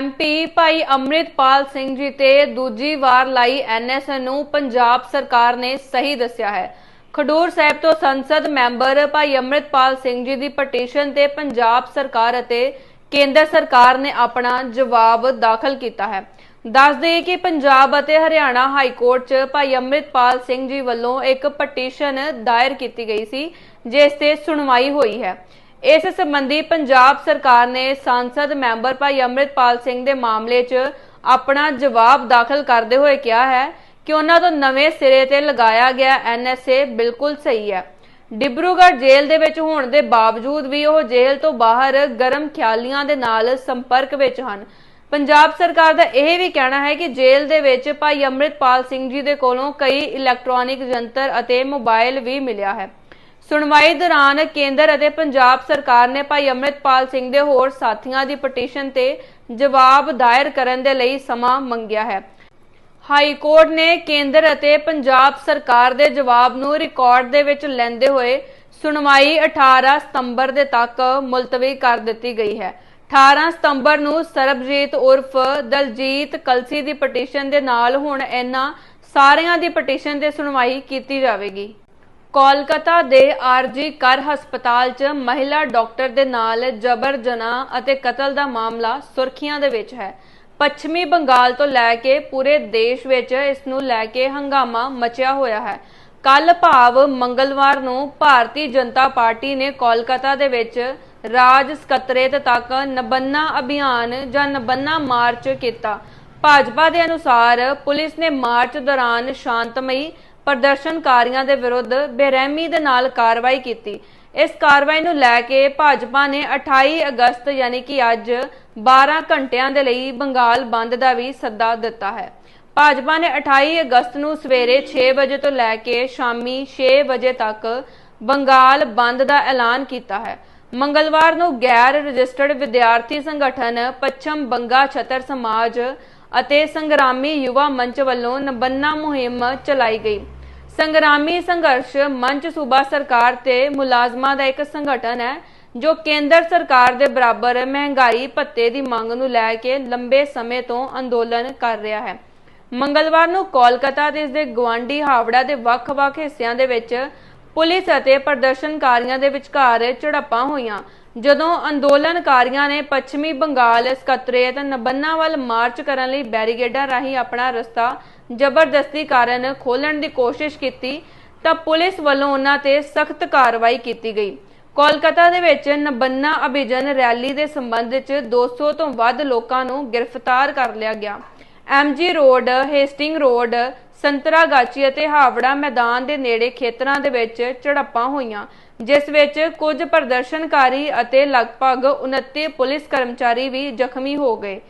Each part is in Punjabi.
ਐਮਪੀ ਭਾਈ ਅੰਮ੍ਰਿਤਪਾਲ ਸਿੰਘ ਜੀ ਤੇ ਦੂਜੀ ਵਾਰ ਲਾਈ ਐਨਐਸ ਨੂੰ ਪੰਜਾਬ ਸਰਕਾਰ ਨੇ ਸਹੀ ਦੱਸਿਆ ਹੈ। ਖਡੂਰ ਸਾਹਿਬ ਤੋਂ ਸੰਸਦ ਮੈਂਬਰ ਭਾਈ ਅੰਮ੍ਰਿਤਪਾਲ ਸਿੰਘ ਜੀ ਦੀ ਪਟੀਸ਼ਨ ਤੇ ਪੰਜਾਬ ਸਰਕਾਰ ਅਤੇ ਕੇਂਦਰ ਸਰਕਾਰ ਨੇ ਆਪਣਾ ਜਵਾਬ ਦਾਖਲ ਕੀਤਾ ਹੈ। ਦੱਸ ਦਈਏ ਕਿ ਪੰਜਾਬ ਅਤੇ ਹਰਿਆਣਾ ਹਾਈ ਕੋਰਟ 'ਚ ਭਾਈ ਅੰਮ੍ਰਿਤਪਾਲ ਸਿੰਘ ਜੀ ਵੱਲੋਂ ਇੱਕ ਪਟੀਸ਼ਨ ਦਾਇਰ ਕੀਤੀ ਗਈ ਸੀ, ਜਿਸ ਤੇ ਸੁਣਵਾਈ ਹੋਈ ਹੈ। ਇਸ ਸੰਬੰਧੀ ਪੰਜਾਬ ਸਰਕਾਰ ਨੇ ਸੰਸਦ ਮੈਂਬਰ ਭਾਈ ਅੰਮ੍ਰਿਤਪਾਲ ਸਿੰਘ ਦੇ ਮਾਮਲੇ 'ਚ ਆਪਣਾ ਜਵਾਬ ਦਾਖਲ ਕਰਦੇ ਹੋਏ ਕਿਹਾ ਹੈ ਕਿ ਉਹਨਾਂ ਤੋਂ ਨਵੇਂ ਸਿਰੇ ਤੇ ਲਗਾਇਆ ਗਿਆ ਐਨਐਸਏ ਬਿਲਕੁਲ ਸਹੀ ਹੈ। ਡਿਬਰੂਗੜ੍ਹ ਜੇਲ੍ਹ ਦੇ ਵਿੱਚ ਹੋਣ ਦੇ ਬਾਵਜੂਦ ਵੀ ਉਹ ਜੇਲ੍ਹ ਤੋਂ ਬਾਹਰ ਗਰਮ ਖਿਆਲੀਆਂ ਦੇ ਨਾਲ ਸੰਪਰਕ ਵਿੱਚ ਹਨ। ਪੰਜਾਬ ਸਰਕਾਰ ਦਾ ਇਹ ਵੀ ਕਹਿਣਾ ਹੈ ਕਿ ਜੇਲ੍ਹ ਦੇ ਵਿੱਚ ਭਾਈ ਅੰਮ੍ਰਿਤਪਾਲ ਸਿੰਘ ਜੀ ਦੇ ਕੋਲੋਂ ਕਈ ਇਲੈਕਟ੍ਰੋਨਿਕ ਯੰਤਰ ਅਤੇ ਮੋਬਾਈਲ ਵੀ ਮਿਲਿਆ ਹੈ। ਸੁਣਵਾਈ ਦੌਰਾਨ ਕੇਂਦਰ ਅਤੇ ਪੰਜਾਬ ਸਰਕਾਰ ਨੇ ਭਾਈ ਅੰਮ੍ਰਿਤਪਾਲ ਸਿੰਘ ਦੇ ਹੋਰ ਸਾਥੀਆਂ ਦੀ ਪਟੀਸ਼ਨ ਤੇ ਜਵਾਬ ਦਾਇਰ ਕਰਨ ਦੇ ਲਈ ਸਮਾਂ ਮੰਗਿਆ ਹੈ। ਹਾਈ ਕੋਰਟ ਨੇ ਕੇਂਦਰ ਅਤੇ ਪੰਜਾਬ ਸਰਕਾਰ ਦੇ ਜਵਾਬ ਨੂੰ ਰਿਕਾਰਡ ਦੇ ਵਿੱਚ ਲੈਂਦੇ ਹੋਏ ਸੁਣਵਾਈ 18 ਸਤੰਬਰ ਦੇ ਤੱਕ ਮੁਲਤਵੀ ਕਰ ਦਿੱਤੀ ਗਈ ਹੈ। 18 ਸਤੰਬਰ ਨੂੰ ਸਰਬਜੀਤ ਉਰਫ ਦਲਜੀਤ ਕਲਸੀ ਦੀ ਪਟੀਸ਼ਨ ਦੇ ਨਾਲ ਹੁਣ ਇਹਨਾਂ ਸਾਰਿਆਂ ਦੀ ਪਟੀਸ਼ਨ ਤੇ ਸੁਣਵਾਈ ਕੀਤੀ ਜਾਵੇਗੀ। ਕੋਲਕਾਤਾ ਦੇ ਆਰਜੀ ਕਰ ਹਸਪਤਾਲ 'ਚ ਮਹਿਲਾ ਡਾਕਟਰ ਦੇ ਨਾਲ ਜਬਰ ਜਨਾਹ ਅਤੇ ਕਤਲ ਦਾ ਮਾਮਲਾ ਸੁਰਖੀਆਂ ਦੇ ਵਿੱਚ ਹੈ। ਪੱਛਮੀ ਬੰਗਾਲ ਤੋਂ ਲੈ ਕੇ ਪੂਰੇ ਦੇਸ਼ ਵਿੱਚ ਇਸ ਨੂੰ ਲੈ ਕੇ ਹੰਗਾਮਾ ਮਚਿਆ ਹੋਇਆ ਹੈ। ਕੱਲ ਭਾਵ ਮੰਗਲਵਾਰ ਨੂੰ ਭਾਰਤੀ ਜਨਤਾ ਪਾਰਟੀ ਨੇ ਕੋਲਕਾਤਾ ਦੇ ਵਿੱਚ ਰਾਜ ਸਕੱਤਰੇਤ ਤੱਕ ਨਬੰਨਾ ਅਭਿਆਨ ਜਾਂ ਨਬੰਨਾ ਮਾਰਚ ਕੀਤਾ। ਭਾਜਪਾ ਦੇ ਅਨੁਸਾਰ ਪੁਲਿਸ ਨੇ ਮਾਰਚ ਦੌਰਾਨ ਸ਼ਾਂਤਮਈ ਪ੍ਰਦਰਸ਼ਨਕਾਰੀਆਂ ਦੇ ਵਿਰੁੱਧ ਬੇਰਹਿਮੀ ਦੇ ਨਾਲ ਕਾਰਵਾਈ ਕੀਤੀ। ਇਸ ਕਾਰਵਾਈ ਨੂੰ ਲੈ ਕੇ ਭਾਜਪਾ ਨੇ 28 ਅਗਸਤ ਯਾਨੀ ਕਿ ਅੱਜ 12 ਘੰਟਿਆਂ ਦੇ ਲਈ ਬੰਗਾਲ ਬੰਦ ਦਾ ਵੀ ਸੱਦਾ ਦਿੱਤਾ ਹੈ। ਭਾਜਪਾ ਨੇ 28 ਅਗਸਤ ਨੂੰ ਸਵੇਰੇ 6 ਵਜੇ ਤੋਂ ਲੈ ਕੇ ਸ਼ਾਮੀ 6 ਵਜੇ ਤੱਕ ਬੰਗਾਲ ਬੰਦ ਦਾ ਐਲਾਨ ਕੀਤਾ ਹੈ। ਮੰਗਲਵਾਰ ਨੂੰ ਗੈਰ ਰਜਿਸਟਰਡ ਵਿਦਿਆਰਥੀ ਸੰਗਠਨ ਪੱਛਮ ਬੰਗਾ ਛਤਰ ਸਮਾਜ ਅਤੇ ਸੰਗਰਾਮੀ ਯੁਵਾ ਮੰਚ ਵੱਲੋਂ ਨਬੰਨਾ ਮੁਹਿੰਮ ਚਲਾਈ ਗਈ। ਸੰਗਰਾਮੀ ਸੰਘਰਸ਼ ਮੰਚ ਸੂਬਾ ਸਰਕਾਰ ਤੇ ਮੁਲਾਜ਼ਮਾਂ ਦਾ ਇੱਕ ਸੰਗਠਨ ਹੈ, ਜੋ ਕੇਂਦਰ ਸਰਕਾਰ ਦੇ ਬਰਾਬਰ ਮਹਿੰਗਾਈ ਭੱਤੇ ਦੀ ਮੰਗ ਨੂੰ ਲੈ ਕੇ ਲੰਬੇ ਸਮੇਂ ਤੋਂ ਅੰਦੋਲਨ ਕਰ ਰਿਹਾ ਹੈ। ਮੰਗਲਵਾਰ ਨੂੰ ਕੋਲਕਾਤਾ ਤੇ ਇਸ ਦੇ ਗਵਾਂਡੀ ਹਾਵੜਾ ਦੇ ਵੱਖ-ਵੱਖ ਹਿੱਸਿਆਂ ਦੇ ਵਿੱਚ ਪੁਲਿਸ ਅਤੇ ਪ੍ਰਦਰਸ਼ਨਕਾਰੀਆਂ ਦੇ ਵਿਚਕਾਰ ਝੜਪਾਂ ਹੋਈਆਂ। ਜਦੋਂ ਅੰਦੋਲਨਕਾਰੀਆਂ ਨੇ ਪੱਛਮੀ ਬੰਗਾਲ ਸਕੱਤਰੇਤ ਨਬੰਨਾ ਵੱਲ ਮਾਰਚ ਕਰਨ ਲਈ ਬੈਰੀਗੇਡਾਂ ਰਾਹੀਂ ਆਪਣਾ ਰਸਤਾ ਜ਼ਬਰਦਸਤੀ ਕਾਰਨ ਖੋਲਣ ਦੀ ਕੋਸ਼ਿਸ਼ ਕੀਤੀ, ਤਾਂ ਪੁਲਿਸ ਵੱਲੋਂ ਉਹਨਾਂ ਤੇ ਸਖਤ ਕਾਰਵਾਈ ਕੀਤੀ ਗਈ। ਕੋਲਕਾਤਾ ਦੇ ਵਿੱਚ ਨਬੰਨਾ ਅਭਿਜਨ ਰੈਲੀ ਦੇ ਸੰਬੰਧ ਵਿੱਚ 200 ਤੋਂ ਵੱਧ ਲੋਕਾਂ ਨੂੰ ਗ੍ਰਿਫਤਾਰ ਕਰ ਲਿਆ ਗਿਆ। MG road, Hastings road Santragachi ਅਤੇ ਹਾਵੜਾ ਮੈਦਾਨ ਦੇ ਨੇੜੇ ਖੇਤਰਾਂ ਦੇ ਵਿੱਚ ਝੜਪਾਂ ਹੋਈਆਂ, ਜਿਸ ਵਿੱਚ ਕੁਝ ਪ੍ਰਦਰਸ਼ਨਕਾਰੀ ਅਤੇ ਲਗਭਗ 29 ਪੁਲਿਸ ਕਰਮਚਾਰੀ ਵੀ ਜ਼ਖਮੀ ਹੋ ਗਏ।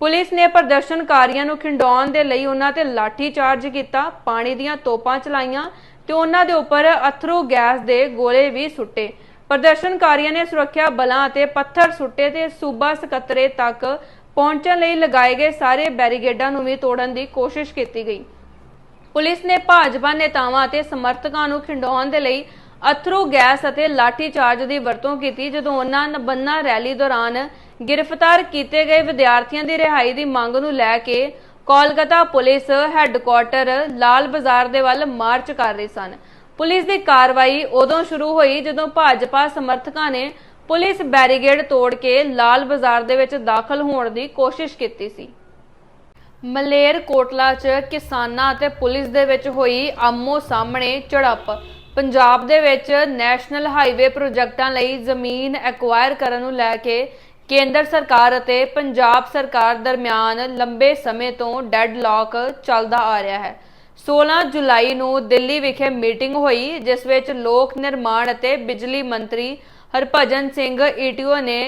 ਪੁਲਿਸ ਨੇ ਪ੍ਰਦਰਸ਼ਨਕਾਰੀਆਂ ਨੂੰ ਖਿੰਡਾਉਣ ਦੇ ਲਈ ਉਹਨਾਂ ਤੇ ਲਾਠੀ ਚਾਰਜ ਕੀਤਾ, ਪਾਣੀ ਦੀਆਂ ਤੋਪਾਂ ਚਲਾਈਆਂ ਤੇ ਉਹਨਾਂ ਦੇ ਉੱਪਰ ਅਥਰੂ ਗੈਸ ਦੇ ਗੋਲੇ ਵੀ ਸੁੱਟੇ। ਪ੍ਰਦਰਸ਼ਨਕਾਰੀਆਂ ਨੇ ਸੁਰੱਖਿਆ ਬਲਾਂ ਅਤੇ ਪੱਥਰ ਸੁੱਟੇ ਤੇ ਸੂਬਾ ਸਕੱਤਰੇ ਤੱਕ ਪਹੁੰਚਣ ਲਈ ਲਗਾਏ ਗਏ ਸਾਰੇ ਬੈਰੀਗੇਡਾਂ ਨੂੰ ਵੀ ਤੋੜਨ ਦੀ ਕੋਸ਼ਿਸ਼ ਕੀਤੀ ਗਈ। ਪੁਲਿਸ ਨੇ ਭਾਜਪਾ ਨੇਤਾਵਾਂ ਅਤੇ ਸਮਰਥਕਾਂ ਨੂੰ ਖਿੰਡਾਉਣ ਦੇ ਲਈ ਅਥਰੂ ਗੈਸ ਅਤੇ ਲਾਠੀ ਚਾਰਜ ਦੀ ਵਰਤੋਂ ਕੀਤੀ, ਜਦੋਂ ਉਹਨਾਂ ਨਬੰਨਾ ਰੈਲੀ ਦੌਰਾਨ ਗ੍ਰਿਫਤਾਰ ਕੀਤੇ ਗਏ ਵਿਦਿਆਰਥੀਆਂ ਦੀ ਰਿਹਾਈ ਦੀ ਮੰਗ ਨੂੰ ਲੈ ਕੇ ਕੋਲਕਾਤਾ ਪੁਲਿਸ ਹੈੱਡਕੁਆਰਟਰ ਲਾਲ ਬਾਜ਼ਾਰ ਦੇ ਵੱਲ ਮਾਰਚ ਕਰ ਰਹੀ ਸਨ। ਪੁਲਿਸ ਦੀ ਕਾਰਵਾਈ ਉਦੋਂ ਸ਼ੁਰੂ ਹੋਈ, ਜਦੋਂ ਭਾਜਪਾ ਸਮਰਥਕਾਂ ਨੇ ਪੁਲਿਸ ਬੈਰੀਗੇਡ ਤੋੜ ਕੇ ਲਾਲ ਬਾਜ਼ਾਰ ਦੇ ਵਿੱਚ ਦਾਖਲ ਹੋਣ ਦੀ ਕੋਸ਼ਿਸ਼ ਕੀਤੀ ਸੀ। ਮਲੇਰ ਕੋਟਲਾ 'ਚ ਕਿਸਾਨਾਂ ਅਤੇ ਪੁਲਿਸ ਦੇ ਵਿੱਚ ਹੋਈ ਆਮੋ ਸਾਹਮਣੇ ਝੜਪ। ਪੰਜਾਬ ਦੇ ਵਿੱਚ ਨੈਸ਼ਨਲ ਹਾਈਵੇ ਪ੍ਰੋਜੈਕਟਾਂ ਲਈ ਜ਼ਮੀਨ ਐਕਵਾਇਰ ਕਰਨ ਨੂੰ ਲੈ ਕੇ ਕੇਂਦਰ ਸਰਕਾਰ ਅਤੇ ਪੰਜਾਬ ਸਰਕਾਰ ਦਰਮਿਆਨ ਲੰਬੇ ਸਮੇਂ ਤੋਂ ਡੈਡਲੌਕ ਚੱਲਦਾ ਆ ਰਿਹਾ ਹੈ। 16 ਜੁਲਾਈ ਨੂੰ ਦਿੱਲੀ ਵਿਖੇ ਮੀਟਿੰਗ ਹੋਈ, ਜਿਸ ਵਿੱਚ ਲੋਕ ਨਿਰਮਾਣ ਅਤੇ ਬਿਜਲੀ ਮੰਤਰੀ ਹਰਭਜਨ ਸਿੰਘ ਈਟੀਓ ਨੇ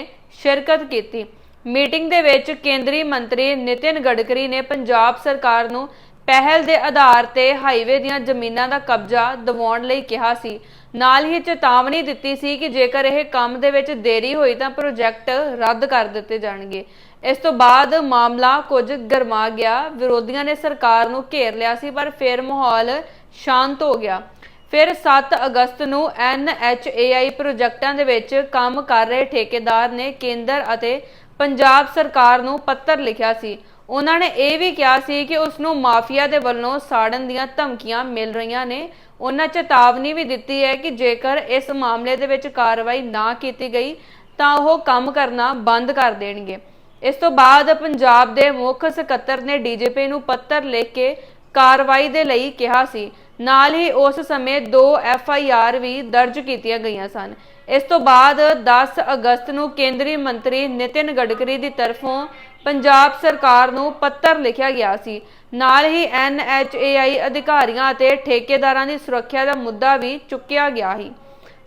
ਸ਼ਿਰਕਤ ਕੀਤੀ। ਮੀਟਿੰਗ ਦੇ ਵਿੱਚ ਕੇਂਦਰੀ ਮੰਤਰੀ ਨਿਤਿਨ ਗਡਕਰੀ ਨੇ ਪੰਜਾਬ ਸਰਕਾਰ ਨੂੰ ਪਹਿਲ ਦੇ ਆਧਾਰ ਤੇ ਹਾਈਵੇ ਦੀਆਂ ਜ਼ਮੀਨਾਂ ਦਾ ਕਬਜ਼ਾ ਦਿਵਾਉਣ ਲਈ ਕਿਹਾ ਸੀ। ਨਾਲ ਹੀ ਚੇਤਾਵਨੀ ਦਿੱਤੀ ਸੀ ਕਿ ਜੇਕਰ ਇਹ ਕੰਮ ਦੇ ਵਿੱਚ ਦੇਰੀ ਹੋਈ ਤਾਂ ਪ੍ਰੋਜੈਕਟ ਰੱਦ ਕਰ ਦਿੱਤੇ ਜਾਣਗੇ। ਇਸ ਤੋਂ ਬਾਅਦ ਮਾਮਲਾ ਕੁਝ ਗਰਮਾ ਗਿਆ। ਵਿਰੋਧੀਆਂ ਨੇ ਸਰਕਾਰ ਨੂੰ ਘੇਰ ਲਿਆ ਸੀ, ਪਰ ਫਿਰ ਮਾਹੌਲ ਸ਼ਾਂਤ ਹੋ ਗਿਆ। ਫਿਰ 7 ਅਗਸਤ ਨੂੰ NHAI ਪ੍ਰੋਜੈਕਟਾਂ ਦੇ ਵਿੱਚ ਕੰਮ ਕਰ ਰਹੇ ਠੇਕੇਦਾਰ ਨੇ ਕੇਂਦਰ ਅਤੇ ਪੰਜਾਬ ਸਰਕਾਰ ਨੂੰ ਪੱਤਰ ਲਿਖਿਆ ਸੀ। ਉਹਨਾਂ ਨੇ ਇਹ ਵੀ ਕਿਹਾ ਸੀ ਕਿ ਉਸ ਨੂੰ ਮਾਫੀਆ ਦੇ ਵੱਲੋਂ ਸਾੜਨ ਦੀਆਂ ਧਮਕੀਆਂ ਮਿਲ ਰਹੀਆਂ ਨੇ। ਉਹਨਾਂ ਚੇਤਾਵਨੀ ਵੀ ਦਿੱਤੀ ਹੈ ਕਿ ਜੇਕਰ ਇਸ ਮਾਮਲੇ ਦੇ ਵਿੱਚ ਕਾਰਵਾਈ ਨਾ ਕੀਤੀ ਗਈ, ਤਾਂ ਉਹ ਕੰਮ ਕਰਨਾ ਬੰਦ ਕਰ ਦੇਣਗੇ। ਇਸ ਤੋਂ ਬਾਅਦ ਪੰਜਾਬ ਦੇ ਮੁੱਖ ਸਕੱਤਰ ਨੇ ਡੀਜੀਪੀ ਨੂੰ ਪੱਤਰ ਲਿਖ ਕੇ ਕਾਰਵਾਈ ਦੇ ਲਈ ਕਿਹਾ ਸੀ। ਨਾਲ ਹੀ ਉਸ ਸਮੇਂ ਦੋ ਐਫ ਆਈ ਆਰ ਵੀ ਦਰਜ ਕੀਤੀਆਂ ਗਈਆਂ ਸਨ। ਇਸ ਤੋਂ ਬਾਅਦ 10 ਅਗਸਤ ਨੂੰ ਕੇਂਦਰੀ ਮੰਤਰੀ ਨਿਤਿਨ ਗਡਕਰੀ ਦੀ ਤਰਫੋਂ ਪੰਜਾਬ ਸਰਕਾਰ ਨੂੰ ਪੱਤਰ ਲਿਖਿਆ ਗਿਆ ਸੀ। ਨਾਲ ਹੀ ਐਨ ਐਚ ਏ ਆਈ ਅਧਿਕਾਰੀਆਂ ਅਤੇ ਠੇਕੇਦਾਰਾਂ ਦੀ ਸੁਰੱਖਿਆ ਦਾ ਮੁੱਦਾ ਵੀ ਚੁੱਕਿਆ ਗਿਆ ਸੀ।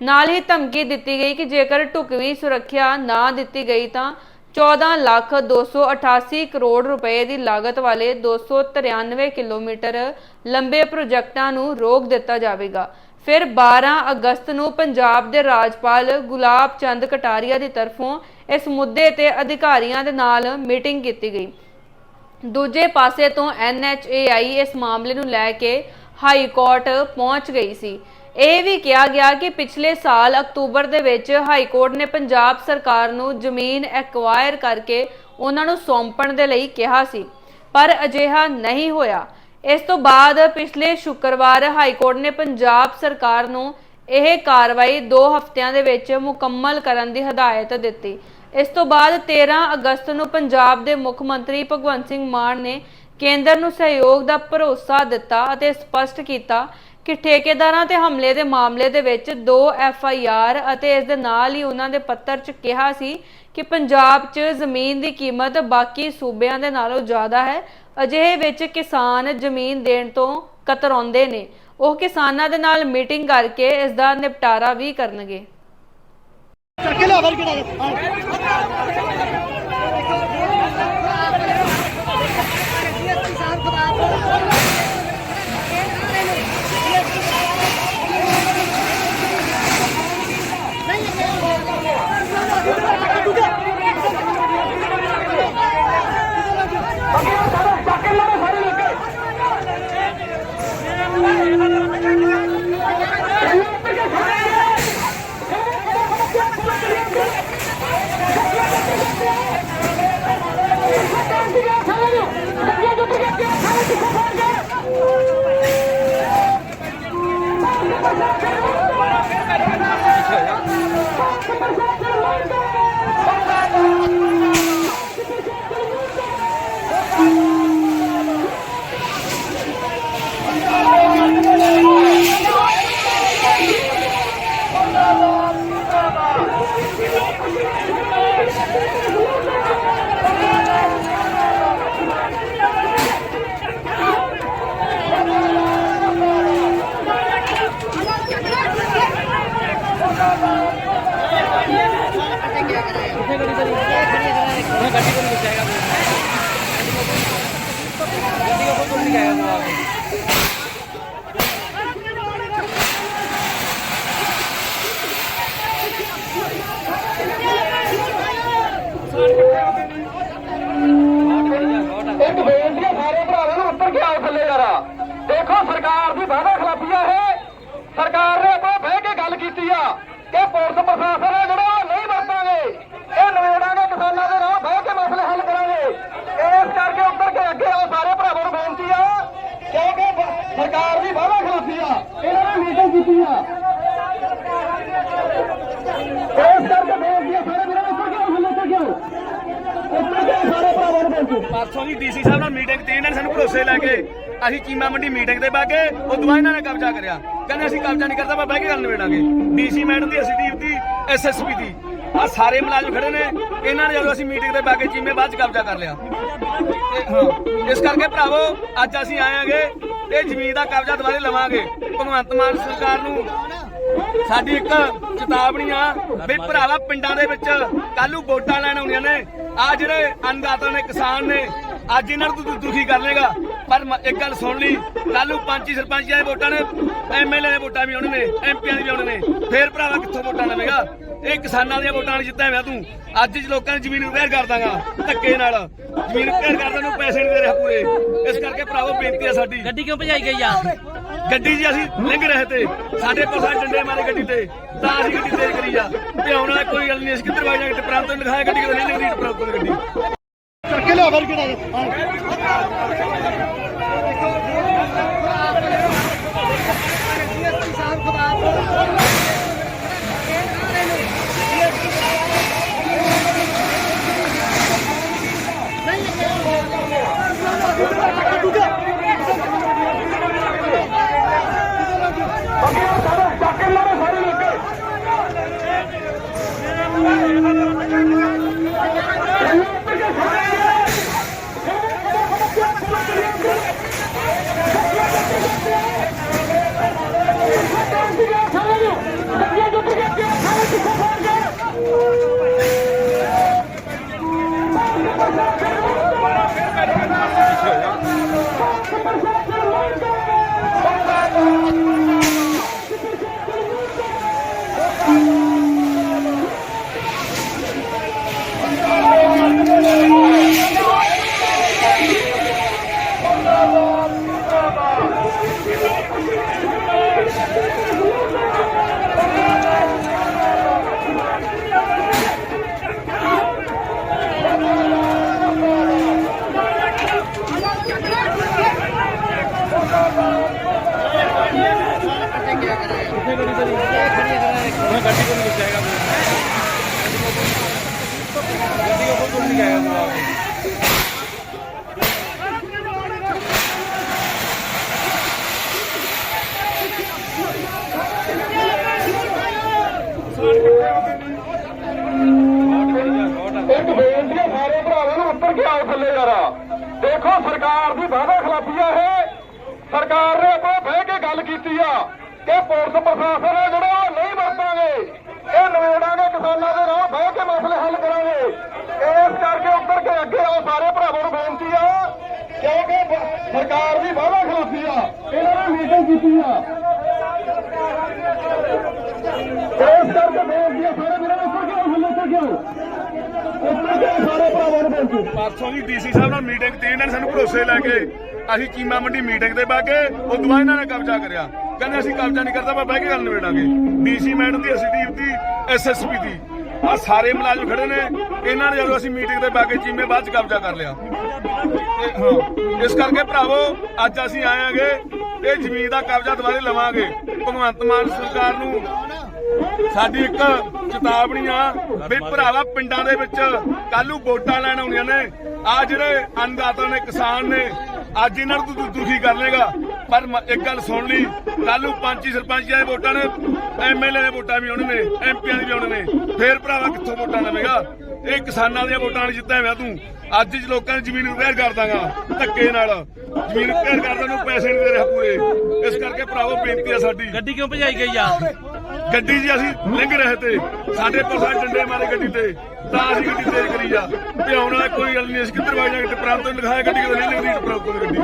ਨਾਲ ਹੀ ਧਮਕੀ ਦਿੱਤੀ ਗਈ ਕਿ ਜੇਕਰ ਢੁਕਵੀਂ ਸੁਰੱਖਿਆ ਨਾ ਦਿੱਤੀ ਗਈ ਤਾਂ 14 ਲੱਖ 288 ਕਰੋੜ ਰੁਪਏ ਦੀ ਲਾਗਤ ਵਾਲੇ 293 ਕਿਲੋਮੀਟਰ ਲੰਬੇ ਪ੍ਰੋਜੈਕਟਾਂ ਨੂੰ ਰੋਕ ਦਿੱਤਾ ਜਾਵੇਗਾ। ਫਿਰ 12 ਅਗਸਤ ਨੂੰ ਪੰਜਾਬ ਦੇ ਰਾਜਪਾਲ ਗੁਲਾਬ ਚੰਦ ਕਟਾਰੀਆ ਦੀ ਤਰਫੋਂ ਇਸ ਮੁੱਦੇ ਤੇ ਅਧਿਕਾਰੀਆਂ ਦੇ ਨਾਲ ਮੀਟਿੰਗ ਕੀਤੀ ਗਈ। ਦੂਜੇ ਪਾਸੇ ਤੋਂ NHAI ਇਸ ਮਾਮਲੇ ਨੂੰ ਲੈ ਕੇ ਹਾਈ ਕੋਰਟ ਪਹੁੰਚ ਗਈ ਸੀ। ਇਹ ਵੀ ਕਿਹਾ ਗਿਆ ਕਿ ਪਿਛਲੇ ਸਾਲ ਅਕਤੂਬਰ ਦੇ ਵਿੱਚ ਹਾਈ ਕੋਰਟ ਨੇ ਪੰਜਾਬ ਸਰਕਾਰ ਨੂੰ ਜ਼ਮੀਨ ਐਕਵਾਇਰ ਕਰਕੇ ਉਹਨਾਂ ਨੂੰ ਸੌਂਪਣ ਦੇ ਲਈ ਕਿਹਾ ਸੀ, ਪਰ ਅਜਿਹਾ ਨਹੀਂ ਹੋਇਆ। ਇਸ ਤੋਂ ਬਾਅਦ ਪਿਛਲੇ ਸ਼ੁੱਕਰਵਾਰ ਹਾਈ ਕੋਰਟ ਨੇ ਪੰਜਾਬ ਸਰਕਾਰ ਨੂੰ ਇਹ ਕਾਰਵਾਈ 2 ਹਫ਼ਤਿਆਂ ਦੇ ਵਿੱਚ ਮੁਕੰਮਲ ਕਰਨ ਦੀ ਹਦਾਇਤ ਦਿੱਤੀ। ਇਸ ਤੋਂ ਬਾਅਦ 13 ਅਗਸਤ ਨੂੰ ਪੰਜਾਬ ਦੇ ਮੁੱਖ ਮੰਤਰੀ ਭਗਵੰਤ ਸਿੰਘ ਮਾਨ ਨੇ ਕੇਂਦਰ ਨੂੰ ਸਹਿਯੋਗ ਦਾ ਭਰੋਸਾ ਦਿੱਤਾ ਅਤੇ ਸਪਸ਼ਟ ਕੀਤਾ ਕਿ ਠੇਕੇਦਾਰਾਂ ਤੇ ਹਮਲੇ ਦੇ ਮਾਮਲੇ ਦੇ ਵਿੱਚ ਦੋ ਐਫ ਆਈ ਆਰ ਅਤੇ ਇਸ ਦੇ ਨਾਲ ਹੀ ਉਹਨਾਂ ਦੇ ਪੱਤਰ 'ਚ ਕਿਹਾ ਸੀ ਕਿ ਪੰਜਾਬ 'ਚ ਜ਼ਮੀਨ ਦੀ ਕੀਮਤ ਬਾਕੀ ਸੂਬਿਆਂ ਦੇ ਨਾਲੋਂ ਜ਼ਿਆਦਾ ਹੈ। ਅਜਿਹੇ ਵਿੱਚ ਕਿਸਾਨ ਜ਼ਮੀਨ ਦੇਣ ਤੋਂ ਕਤਰਾਉਂਦੇ ਨੇ। ਉਹ ਕਿਸਾਨਾਂ ਦੇ ਨਾਲ ਮੀਟਿੰਗ ਕਰਕੇ ਇਸ ਦਾ ਨਿਪਟਾਰਾ ਵੀ ਕਰਨਗੇ। ਚੱਕ ਲਿਆ ਵਰ ਕਿਹੜਾ ਇੱਕ ਬੇਨਤੀ ਹੈ ਸਾਰੇ ਭਰਾਵਾਂ ਨੂੰ, ਉੱਤਰ ਕੇ ਆਓ ਥੱਲੇ ਜਰਾ। ਦੇਖੋ, ਸਰਕਾਰ ਦੀ ਵਾਅਦਾ ਖਿਲਾਫੀ ਆ ਇਹ। ਸਰਕਾਰ ਨੇ ਆਪਾਂ ਬਹਿ ਕੇ ਗੱਲ ਕੀਤੀ ਆ ਕਿ ਪੁਲਿਸ ਪ੍ਰਸ਼ਾਸਨ ਹੈ ਜਿਹੜਾ ਉਹ ਨਹੀਂ ਵਰਤਾਂਗੇ ਇਹ ਨਵੇੜਾਂਗੇ ਕਿਸਾਨਾਂ ਦੇ ਨਾਲ ਬਹਿ ਕੇ ਮਸਲੇ ਹੱਲ ਕਰਾਂਗੇ ਇਸ ਕਰਕੇ ਉੱਤਰ ਕੇ ਅੱਗੇ ਆਓ ਸਾਰੇ ਭਰਾਵਾਂ ਨੂੰ ਬੇਨਤੀ ਆ ਕਿਉਂਕਿ ਬ- ਸਰਕਾਰ ਦੀ ਵਾਅਦਾ ਖਿਲਾਫੀ ਆ ਇਹਨਾਂ ਨੇ ਮੀਟਿੰਗ ਕੀਤੀ ਆ ਇਸ ਕਰਕੇ ਬੇਨਤੀ ਆ ਸਾਰੇ ਵੀਰਾਂ ਨੂੰ ਉੱਤਰ ਕੇ ਆਓ ਥੱਲੇ ਉੱਤਰ ਕੇ ਆਓ ਉੱਤਰ ਕੇ ਆਓ ਸਾਰੇ ਭਰਾਵਾਂ ਨੂੰ ਬੇਨਤੀ ਪਰਸੋਂ ਦੀ ਡੀਸੀ ਸਾਹਿਬ ਨਾਲ ਮੀਟਿੰਗ ਤੇ ਇਹਨਾਂ ਨੇ ਸਾਨੂੰ ਭਰੋਸੇ ਲੈ ਕੇ ਅਸੀਂ ਚੀਮਾ ਮੰਡੀ ਮੀਟਿੰਗ ਤੇ ਬਹਿ ਉਹ ਦੁਆ ਇਹਨਾਂ ਨੇ ਕਬਜ਼ਾ ਕਰਿਆ। ਕਹਿੰਦੇ ਅਸੀਂ ਕਬਜ਼ਾ ਨਹੀਂ ਕਰਦਾ ਪਰ ਬਹਿ ਕੇ ਗੱਲ ਨਿਬੇੜਾਂਗੇ। ਡੀਸੀ ਮੈਡਮ ਦੀ ਐਸਡੀਐਫ ਦੀ ਐਸਐਸਪੀ ਦੀ। ਆ ਸਾਰੇ ਮੁਲਾਜ਼ਮ ਖੜੇ ਨੇ, ਇਹਨਾਂ ਨੇ ਜਦੋਂ ਅਸੀਂ ਮੀਟਿੰਗ ਤੇ ਬਹਿ ਚੀਮੇ ਬਾਅਦ ਚ ਕਬਜ਼ਾ ਕਰ ਲਿਆ। ਇਸ ਕਰਕੇ ਭਰਾਵੋ, ਅੱਜ ਅਸੀਂ ਆਏ ਆਂਗੇ ਇਹ ਜ਼ਮੀਨ ਦਾ ਕਬਜ਼ਾ ਦੁਬਾਰੇ ਲਵਾਂਗੇ। ਭਗਵੰਤ ਮਾਨ ਸਰਕਾਰ ਨੂੰ ਸਾਡੀ ਇੱਕ ਚੇਤਾਵਨੀ ਆ ਵੀ ਭਰਾਵਾ, ਪਿੰਡਾਂ ਦੇ ਵਿੱਚ ਕੱਲੂ ਵੋਟਾਂ ਲੈਣ ਆਉਂਦੀਆਂ ਨੇ। ਆ ਜਿਹੜੇ ਅੰਨਦਾਤਾ ਨੇ, ਕਿਸਾਨ ਨੇ ਅੱਜ ਇਹਨਾਂ ਨੂੰ ਤੂੰ ਦੁਖੀ ਕਰ ਲੇਗਾ। ਪਰ ਮ- ਇੱਕ ਗੱਲ ਸੁਣ ਲਈ। ਕੱਲੂ ਪੰਚੀ ਸਰਪੰਚੀਆਂ ਦੇ ਵੋਟਾਂ ਨੇ ਐਮਐਲਏ ਦੇ ਵੋਟਾਂ ਵੀ ਆਉਣੇ ਨੇ ਐਮਪੀਆਂ ਦੇ ਵੀ ਆਉਣੇ ਨੇ ਫੇਰ ਭਰਾਵਾ ਕਿੱਥੋਂ ਵੋਟਾਂ ਲਵੇਗਾ ਇਹ ਕਿਸਾਨਾਂ ਦੀਆਂ ਵੋਟਾਂ ਨਾਲ ਜਿੱਤਿਆ ਹੋਇਆ ਤੂੰ। ਅੱਜ ਚ ਲੋਕਾਂ ਦੀ ਜ਼ਮੀਨ ਰਿਪੇਅਰ ਕਰ ਦਾਂਗਾ ਧੱਕੇ ਨਾਲ। ਜ਼ਮੀਨ ਰਿਪੇਅਰ ਕਰਦਾ ਨੂੰ ਪੈਸੇ ਨਹੀਂ ਦੇ ਰਿਹਾ ਪੂਰੇ। ਇਸ ਕਰਕੇ ਭਰਾਵੋ ਬੇਨਤੀ ਆ ਸਾਡੀ। ਗੱਡੀ ਕਿਉਂ ਭਜਾਈ ਗਈ ਆ? ਗੱਡੀ 'ਚ ਅਸੀਂ ਲੰਘ ਰਹੇ ਤੇ। ਸਾਡੇ ਪਸਾਂ ਡੰਡੇ ਮਾਰੇ ਗੱਡੀ ਤੇ। ਤਾਂ ਅਸੀਂ ਗੱਡੀ ਤੇਜ਼ ਕਰੀ ਜਾ ਤੇ ਆਉਣ ਕੋਈ ਗੱਲ ਨਹੀਂ ਅਸੀਂ ਕਿੱਧਰ ਵਗ ਜਾਗੇ ਟਪਰਾਂ ਤੋਂ ਲਿਖਾਇਆ ਗੱਡੀ ਕਿਤੇ ਨਹੀਂ ਲੱਗਦੀ ਟਪਰਾਂ ਤੋਂ ਗੱਡੀ। ਚੱਕ ਲਿਆ ਫਿਰ ਕਿਹੜਾ ਇੱਕ ਬੇਨਤੀ ਹੈ ਸਾਰੇ ਭਰਾਵਾਂ ਨੂੰ ਉੱਤਰ ਕੇ ਆਓ ਥੱਲੇ ਯਾਰਾ ਦੇਖੋ ਸਰਕਾਰ ਦੀ ਵਾਅਦਾ ਖਿਲਾਫੀ ਆ ਇਹ। ਸਰਕਾਰ ਨੇ ਆਪਾਂ ਬਹਿ ਕੇ ਗੱਲ ਕੀਤੀ ਆ ਕਿ ਪੁਲਿਸ ਪ੍ਰਸ਼ਾਸਨ ਹੈ ਜਿਹੜਾ ਉਹ ਨਹੀਂ ਵਰਤਾਂਗੇ। ਇਹ ਨਵੇੜਾਂਗੇ ਕਿਸਾਨਾਂ ਦੇ ਨਾਲ, ਬਹਿ ਕੇ ਮਸਲੇ ਹੱਲ ਕਰਾਂਗੇ। ਇਸ ਕਰਕੇ ਉੱਤਰ ਕੇ ਅੱਗੇ ਆਓ ਸਾਰੇ ਭਰਾਵਾਂ ਨੂੰ ਬੇਨਤੀ ਆ ਕਿਉਂਕਿ ਸਰਕਾਰ ਦੀ ਵਾਅਦਾ ਖਿਲਾਫੀ ਆ। ਇਹਨਾਂ ਨੇ ਮੀਟਿੰਗ ਕੀਤੀ ਆ। ਇਸ ਕਰਕੇ ਬੇਨਤੀ ਆ ਸਾਰੇ ਵੀਰਾਂ ਨੂੰ ਉੱਤਰ ਕੇ ਆਓ ਹੱਲੇ ਕੇ ਆਓ ਉੱਤਰ ਕੇ ਆਓ ਸਾਰੇ ਭਰਾਵਾਂ ਨੂੰ ਬੇਨਤੀ। ਪਰਸੋਂ ਦੀ ਡੀਸੀ ਸਾਹਿਬ ਨਾਲ ਮੀਟਿੰਗ ਤੇ ਇਹਨਾਂ ਨੇ ਸਾਨੂੰ ਭਰੋਸੇ ਲੈ ਕੇ ਅਸੀਂ ਚੀਮਾ ਮੰਡੀ ਮੀਟਿੰਗ ਤੇ ਬਹਿ ਕੇ ਉਹ ਦੁਆ ਇਹਨਾਂ ਨੇ ਕਬਜ਼ਾ ਕਰਿਆ। ਕਹਿੰਦੇ ਅਸੀਂ ਕਬਜ਼ਾ ਨਹੀਂ ਕਰਦਾ, ਮੈਂ ਬਹਿ ਕੇ ਗੱਲ ਨਿਬੇੜਾਂਗੇ। ਡੀਸੀ ਮੈਡਮ ਦੀ ਐਸਡੀਐਫ ਦੀ ਐਸਐਸਪੀ ਦੀ। ਆ ਸਾਰੇ ਮੁਲਾਜ਼ਮ ਖੜੇ ਨੇ। ਇਹਨਾਂ ਨੇ ਜਦੋਂ ਅਸੀਂ ਮੀਟਿੰਗ ਤੇ ਬਹਿ ਕੇ ਚੀਮੇ ਬਾਅਦ ਚ ਕਬਜ਼ਾ ਕਰ ਲਿਆ। ਇਸ ਕਰਕੇ ਭਰਾਵੋ, ਅੱਜ ਅਸੀਂ ਆਏ ਆਏਾਂਗੇ ਇਹ ਜ਼ਮੀਨ ਦਾ ਕਬਜ਼ਾ ਦੁਬਾਰੇ ਲਵਾਂਗੇ। ਭਗਵੰਤ ਮਾਨ ਸਰਕਾਰ ਨੂੰ ਸਾਡੀ ਇੱਕ ਚੇਤਾਵਨੀ ਆ ਵੀ ਭਰਾਵਾ ਪਿੰਡਾਂ ਦੇ ਵਿੱਚ ਕੱਲੂ ਵੋਟਾਂ ਲੈਣ ਆਉਣੀਆਂ ਨੇ। ਆ ਜਿਹੜੇ ਅੰਨਦਾਤਾ ਨੇ, ਕਿਸਾਨ ਨੇ, ਅੱਜ ਇਹਨਾਂ ਨੂੰ ਤੂੰ ਦੁਖੀ ਕਰ ਲੇਗਾ। ਪਰ ਇੱਕ ਗੱਲ ਸੁਣ ਲਈ ਕੱਲ ਪੰਚੀ ਸਰਪੰਚੀਆਂ ਦੇ ਵੋਟਾਂ ਨੇ ਐਮਐਲਏ ਦੇ ਵੋਟਾਂ ਵੀ ਆਉਣੇ ਨੇ ਐਮਪੀਆਂ ਦੇ ਵੀ ਆਉਣੇ ਨੇ। ਫੇਰ ਭਰਾਵਾ ਕਿੱਥੋਂ ਵੋਟਾਂ ਲਵੇਗਾ ਇਹ ਕਿਸਾਨਾਂ ਦੀਆਂ ਵੋਟਾਂ ਨਾਲ ਜਿੱਤਿਆ ਹੋਇਆ ਤੂੰ। ਅੱਜ ਜ ਲੋਕਾਂ ਦੀ ਜ਼ਮੀਨ ਰਿਪੇਅਰ ਕਰ ਦਾਂਗਾ, ਧੱਕੇ ਨਾਲ। ਜ਼ਮੀਨ ਰਿਪੇਅਰ ਕਰਦਾ ਨੂੰ ਪੈਸੇ ਨਹੀਂ ਦੇ ਰਿਹਾ ਪੂਰੇ। ਇਸ ਕਰਕੇ ਭਰਾਵੋ ਬੇਨਤੀ ਆ ਸਾਡੀ। ਗੱਡੀ ਕਿਉਂ ਭਜਾਈ ਗਈ ਆ? ਗੱਡੀ ਜੀ ਅਸੀਂ ਲੰਘ ਰਹੇ ਤੇ, ਸਾਡੇ ਪਸਾਂ ਡੰਡੇ ਮਾਰੇ ਗੱਡੀ ਤੇ, ਤਾਂ ਅਸੀਂ ਗੱਡੀ ਤੇਜ਼ ਕਰੀ ਜਾ ਤੇ ਵਾਲਾ ਕੋਈ ਗੱਲ ਨਹੀਂ, ਅਸੀਂ ਕਿੱਧਰ ਵਗ ਜਾਗੇ ਟਪਰਾਂ ਤੋਂ ਲਿਖਾਇਆ ਗੱਡੀ ਕਿਤੇ ਨਹੀਂ ਲੱਗਦੀ ਟਪਰਾਂ ਤੋਂ ਗੱਡੀ